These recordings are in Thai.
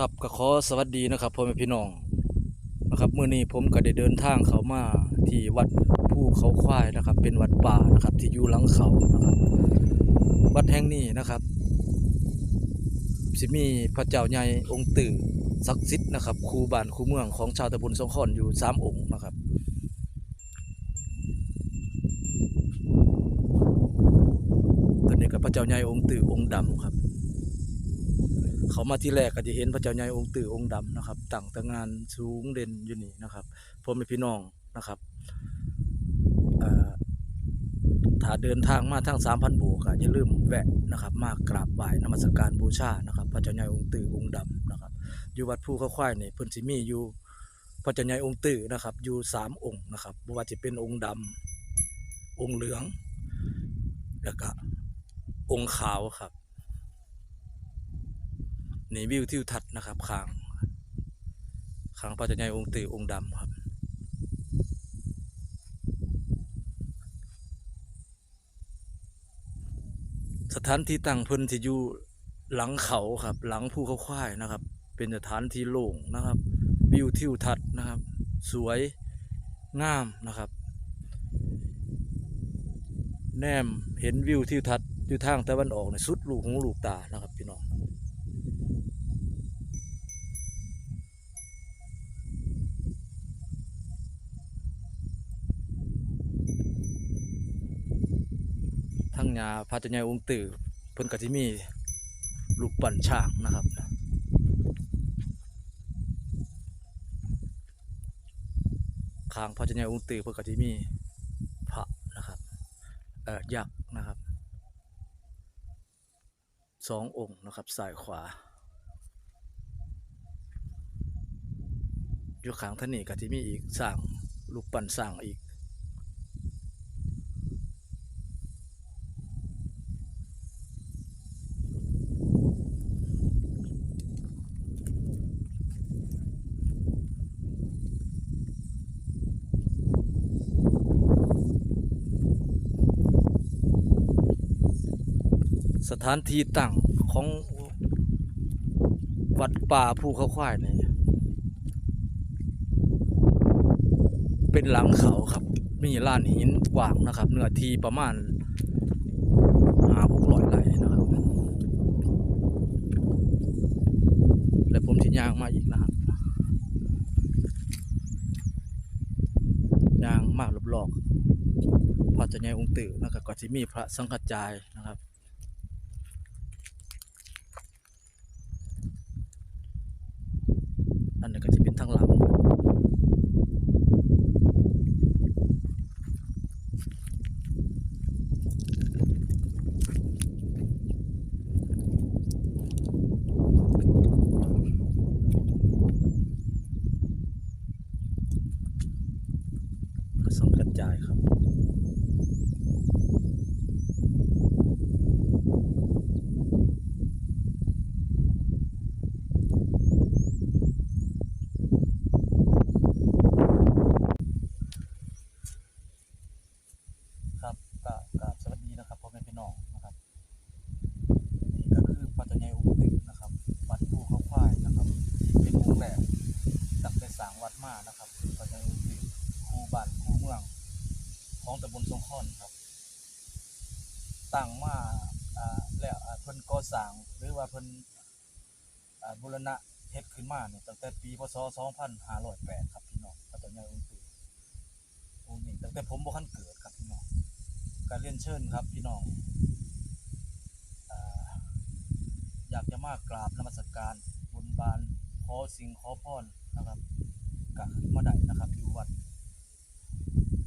ครับก็ขอสวัสดีนะครับพ่อแม่พี่น้องนะครับเมื่อนี้ผมก็ได้เดินทางเข้ามาที่วัดภูเขาควายนะครับ เป็นวัดป่านะครับ ที่อยู่หลังเขานะครับ วัดแห่งนี้นะครับสิมีพระเจ้าใหญ่องค์ตื่อศักดิ์สิทธิ์นะครับคูบ้านคูเมืองของชาวตำบลสงขอนอยู่สามองค์นะครับตอนนี้กับพระเจ้าใหญ่องค์ตื่อองค์ดำครับ เขามาที่แรกก็จะเห็นพระเจ้าใหญ่องค์ตื่อองค์ดำนะครับตั้งแตงงานสูงเด่นอยู่นี่นะครับพ่อแม่พี่น้องนะครับถ้าเดินทางมาทางสามพันโบกอะอย่าลืมแวะนะครับ มากราบไหว้นมัสการบูชานะครับ พระเจ้าใหญ่องค์ตื่อองค์ดำนะครับ อยู่วัดภูเขาควายนี่เพิ่นสิมีอยู่พระเจ้าใหญ่องค์ตื่อนะครับ อยู่สามองค์นะครับบ่ว่าจะเป็นองค์ดำองค์เหลือง แล้วก็องค์ขาวครับ นี่วิวทิวทัศน์นะครับข้างข้างพระจ้าใหญ่องค์ตือองค์ดำครับสถานที่ตั้งเพิ่นที่อยู่หลังเขาครับ หลังภูเขาควายนะครับ เป็นสถานที่โล่งนะครับ วิวทิวทัศน์นะครับ สวยงามนะครับ แนมเห็นวิวทิวทัศน์อยู่ทางตะวันออกในสุดลูกหูลูกตานะครับ พี่น้องทั้งยาพระเจ้าใหญ่องค์ตื่อเพิ่นก็สิมีลูกปั่นช้างนะครับข้างพระเจ้าใหญ่องค์ตื่อเพิ่นก็สิมีพระนะครับเอ่อยักษ์นะครับสององค์นะครับซ้ายขวาอยู่ข้างท่านนี่ก็สิมีอีกสร้างลูกปั่นสร้างอีก สถานที่ตั้งของวัดป่าภูเขาควายเนี่ยเป็นหลังเขาครับ มีลานหินกว้างนะครับ เนื้อที่ประมาณหาพกร้อยไร่นะครับ และผมที่ยางมาอีกนะครับยางมากรอบๆพระเจะใหญ่องค์ตื่อนะครับก็จะมีพระสังฆจายนะครับ อันนี้ก็จะเป็นทางหลังสังกัดจ่ายครับ ครับก็กราบสวัสดีนะครับพ่อแม่พี่น้องนะครับนี่ก็คือปัจจัยอุปตินะครับวัดภูเขาควายนะครับที่เป็นองค์แรกตั้งแต่สร้างวัดมานะครับปัจจัยอุปติคูบ้านคูเมืองของตำบ ลสงขอนครับตั้งมาแล้วเพิ่นก่อสร้างหรือว่าเพิ่นบูรณะเฮ็ดขึ้นมาเนี่ยตั้งแต่ปีพศ2508ครับพี่น้องปัจจัยอุปติองค์นี้ตั้งแต่ผมบ่ทันเกิดครับพี่น้องการเรียนเชิญครับพี่น้องอ่าอยากจะมากราบนมัสการบนบานขอสิ่งขอพรนะครับกะมาได้นะครับอยู่วัด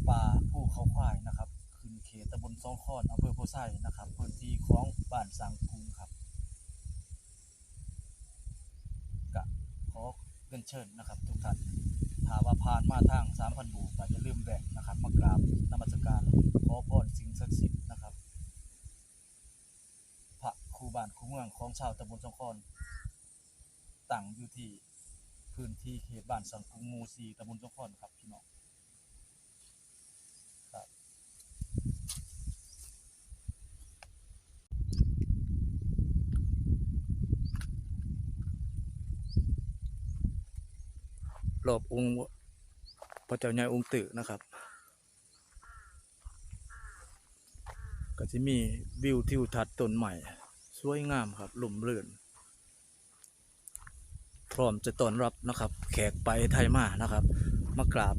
ป่า ผู้เขาควายนะครับขึ้นเขตตำบลสองคอนอำเภอโพไซนะครับพื้นที่ของบ้านสังคุงครับกะขอเรียนเชิญนะครับ ทุกท่านถ้าว่าผ่านมาทางสามพันบูก็อย่าลืมแวะนะครับ มากราบนมัสการขอพรสิ่งศักดิ์สิทธิ์นะครับพระครูบ้านครูเมืองของชาวตำบลสองคอนตั้งอยู่ที่พื้นที่เขตบ้านสังคุงมูซีตำบลสองคอนครับพี่น้อง รอบองค์พระเจ้าใหญ่องค์ตึกนะครับ ก็จะมีวิวทิวทัศน์ต้นใหม่สวยงามครับลุ่มเรื่นพร้อมจะต้อนรับนะครับ แขกไปไทยมานะครับ มากราบ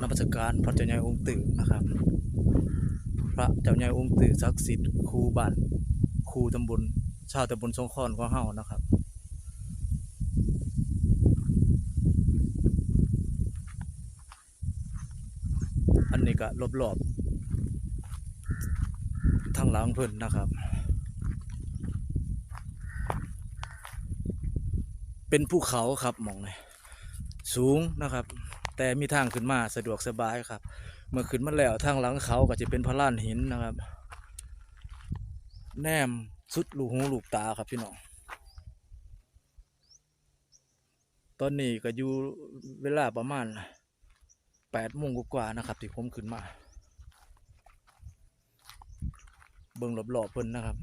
นมัสการพระเจ้าใหญ่องค์ตื่นะครับ พระเจ้าใหญ่องค์ตื่ศักดิ์สิทธิ์ครูบ้านครูตำบลชาวตำบลสงขลาของเฮานะครับ อั นนี้ก็รอบๆทางหลังเพิ่นนะครับ เป็นภูเขาครับมองเลยสูงนะครับ แต่มีทางขึ้นมาสะดวกสบายครับ เมื่อขึ้นมาแล้วทางหลังเขาก็จะเป็นพระลานหินนะครับ แนมสุดลูกหูลูกตาครับพี่น้องตอนนี้ก็อยู่เวลาประมาณ ดโมงกว่าๆนะครับ ที่ผมขึ้นมา เบิ่งรอบๆเพิ่นนะครับ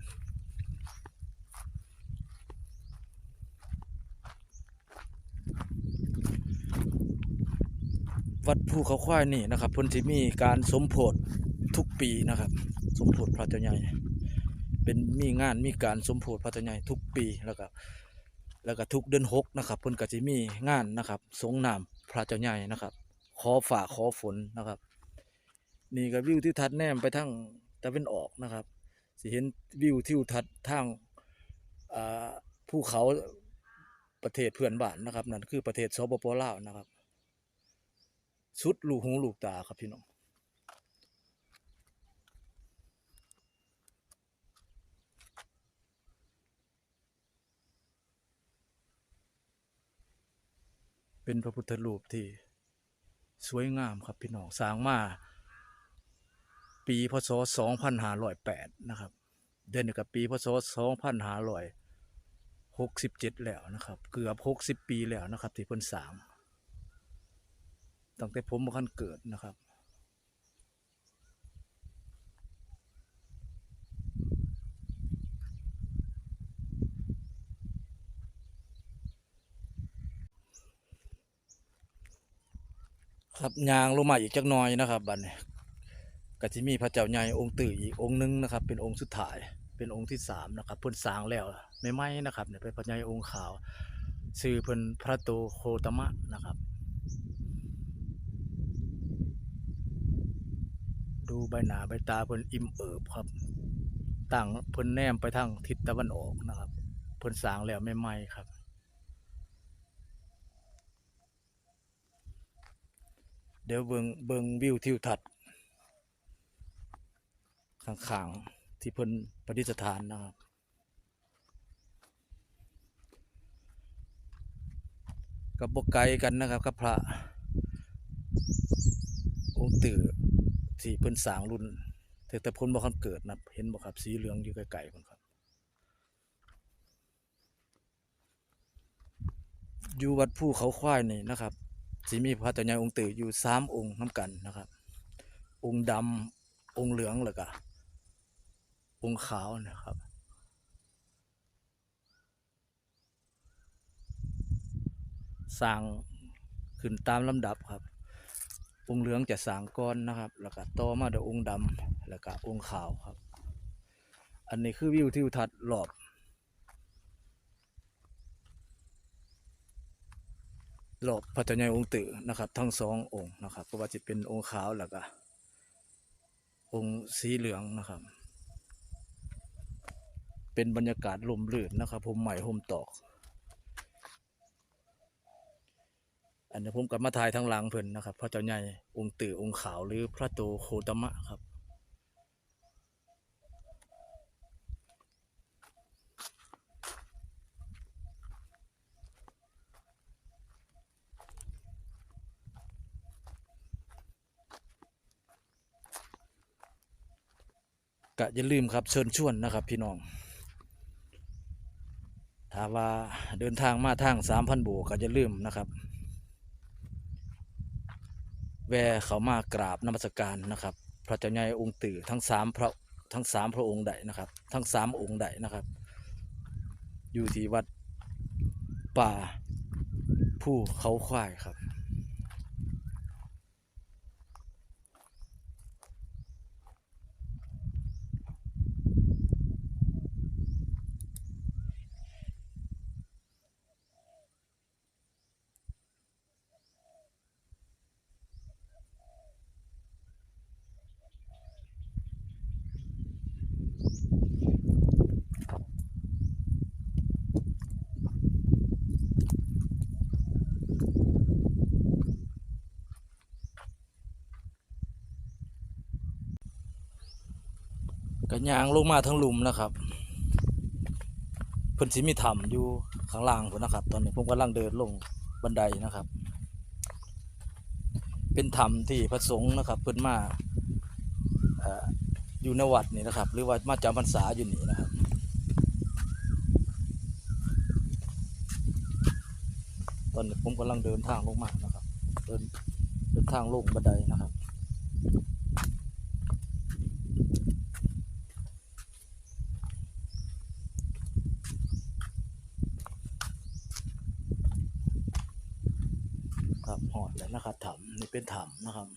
วัดภูเขาควายนี่นะครับเพิ่นสิมีการสมโพธิทุกปีนะครับ สมโพธิพระเจ้าใหญ่ เป็นมีงานมีการสมโพธิพระเจ้าใหญ่ทุกปีแล้วก็แล้วก็ทุกเดือนหกนะครับเพิ่นก็สิมีงานนะครับ สงน้ำพระเจ้าใหญ่นะครับ ขอฝ่าขอฝนนะครับ นี่ก็วิวทิวทัศน์แนมไปทางตะวันออกนะครับสิเห็นวิวทิวทัศน์ทางอ่าภูเขาประเทศเพื่อนบ้านนะครับนั่นคือประเทศสปปลาวนะครับสุดลูกหูลูกตาครับพี่น้องเป็นพระพุทธรูปที่ สวยงามครับพี่น้องสร้างมาปีพศ 2508 นะครับ เดือนกับปีพศ 2567 แล้วนะครับ เกือบ 60 ปีแล้วนะครับ ที่เพิ่นสร้างตั้งแต่ผมมาคันเกิดนะครับ ครับยางลงมาอีกจักน่อยนะครับบัดนี้ก็จะมีพระเจ้าใหญ่องค์ตื่อีกองค์หนึงนะครับ เป็นองค์สุดท้าย เป็นองค์ที่สามนะครับเพิ่นสร้างแล้วไม่ไหมนะครับเนี่ยเป็นพระใหญ่องค์ขาวชื่อเพิ่นพระโตโคตมะนะครับดูใบหน้าใบตาเพิ่นอิ่มเอิบครับตั้งเพิ่นแนมไปทางทิศตะวันออกนะครับเพิ่นสร้างแล้วไม่ไหมครับ เดี๋ยวเบิงเบิงวิวทิวทัศน์ข้างๆที่เพิ่นประดิษฐานนะครับ กับบกไกลกันนะครับกับพระองค์ตื่อที่เพิ่นสางรุ่นแต่แต่พ้นบ่คันเกิดนะเห็นบ่ครับสีเหลืองอยู่ไกลๆพุ่นครับ อยู่วัดภูเขาควายนี่นะครับ สิมีพระเจ้าใหญ่องค์ตื่ออยู่สามองค์น้ำกันนะครับ องค์ดำองค์เหลืองแล้วก็องค์ขาวนะครับสร้างขึ้นตามลำดับครับ องค์เหลืองจะสร้างก้อนนะครับ แล้วก็ต่อมาด้วยองค์ดำแล้วก็องค์ขาวครับ อันนี้คือวิวทิวทัศน์รอบ รอบพระเจ้าใหญ่องค์ตื่อนะครับ ทั้งสององค์นะครับเพราะว่าจะเป็นองค์ขาวแล้วก็องค์สีเหลืองนะครับ เป็นบรรยากาศลมลื่นนะครับผมใหม่ผมตอก อันนี้ผมกลับมาถ่ายทางหลังเพิ่นนะครับ พระเจ้าใหญ่องค์ตื่อองค์ขาวหรือพระโตโคตมะครับ ก็อย่าลืมครับเชิญชวนนะครับ พี่น้องถ้าว่าเดินทางมาทางสามพันโบกก็อย่าลืมนะครับ แวเขามากราบนมัสการนะครับ พระเจ้าใหญ่องค์ตื่อทั้งสามพระทั้งสามพระองค์ใดนะครับ ทั้งสามองค์ใดนะครับ อยู่ที่วัดป่าผู้เขาควายครับ ก็ยางลงมาทั้งหลุมนะครับเพิ่นสิมีถ้ำอยู่ข้างล่างพุ่นะครับ ตอนนี้ผมกำลังเดินลงบันไดนะครับ เป็นถ้ำที่พระสงฆ์นะครับ เพิ่นมา อยู่ในวัดนี่นะครับ หรือว่ามาจำพรรษาอยู่นี่นะครับตอนนี้ผมกำลังเดินทางลงมานะครับ เดินเดินทางลงบันไดนะครับ ครับหอดแล้วนะครับถ้ำนี่เป็นถ้ำนะครับ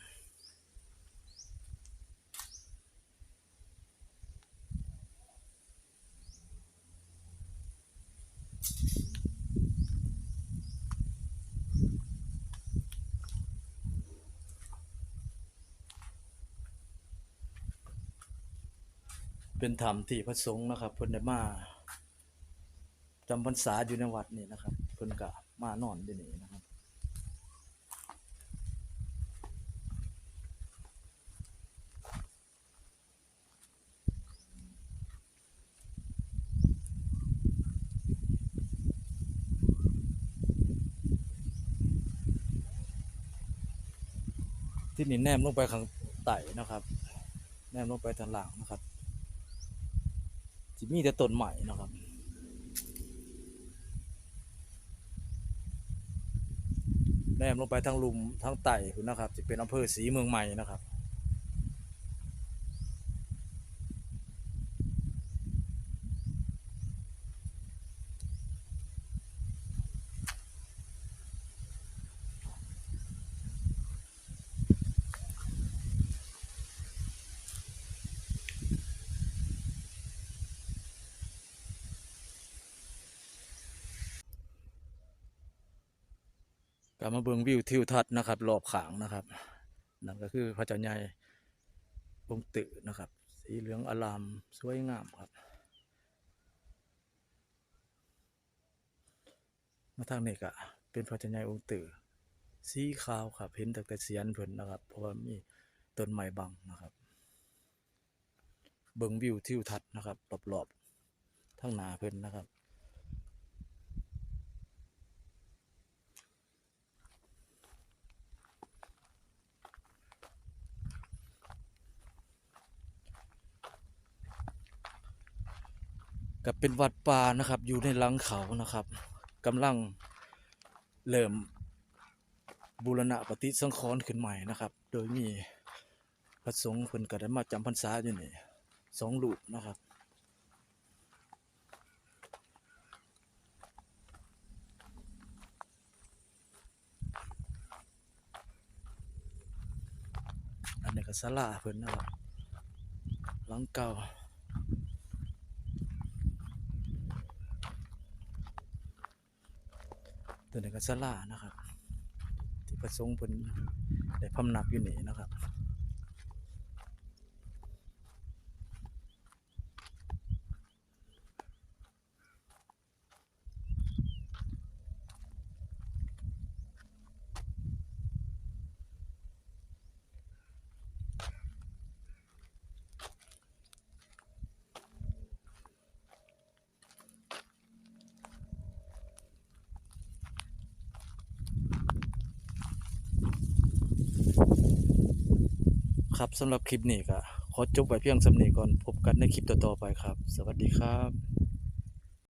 เป็นถ้ำที่พระสงฆ์นะครับเพิ่นได้มาจำพรรษาอยู่ในวัดนี่นะครับ เพิ่นก็มานอนที่นี่นะครับที่นี่แนมลงไปข้างใต้นะครับ แนมลงไปทางหล่างนะครับ จะมีแต่ต้นใหม่นะครับแนมลงไปทางลุมทางไต่นนะครับจะเป็นอำเภอศรีเมืองใหม่นะครับ กับมาเบิ่งวิวทิวทัศน์นะครับรอบขางนะครับ นั่นก็คือพระเจ้าใหญ่องค์ตึนะครับ สีเหลืองอลามสวยงามครับ มาทางนี้ก็เป็นพระเจ้าใหญ่องค์ตึสีขาวครับเห็นตั้งแต่เสียนเพิ่นนะครับ เพราะว่ามีต้นไม้บังนะครับ เบิ่งวิวทิวทัศน์นะครับรอบๆทั้งหนาเพิ่นนะครับ กับเป็นวัดป่านะครับ อยู่ในหลังเขานะครับกำลังเริ่มบูรณะปฏิสังขรณ์ขึ้นใหม่นะครับ โดยมีพระสงฆ์เพิ่นก็ได้มาจำพรรษาอยู่นี่สองรูปนะครับอันนี้ก็ศาลาเพิ่นนะครับหลังเก่า ตัวนี้ก็สลานะครับ ที่ประสงค์เพิ่นได้พำนักอยู่นี่นะครับ ครับสำหรับคลิปนี้ก็ขอจบไว้เพียงสำนีก่อนพบกันในคลิปต่อๆไปครับ สวัสดีครับ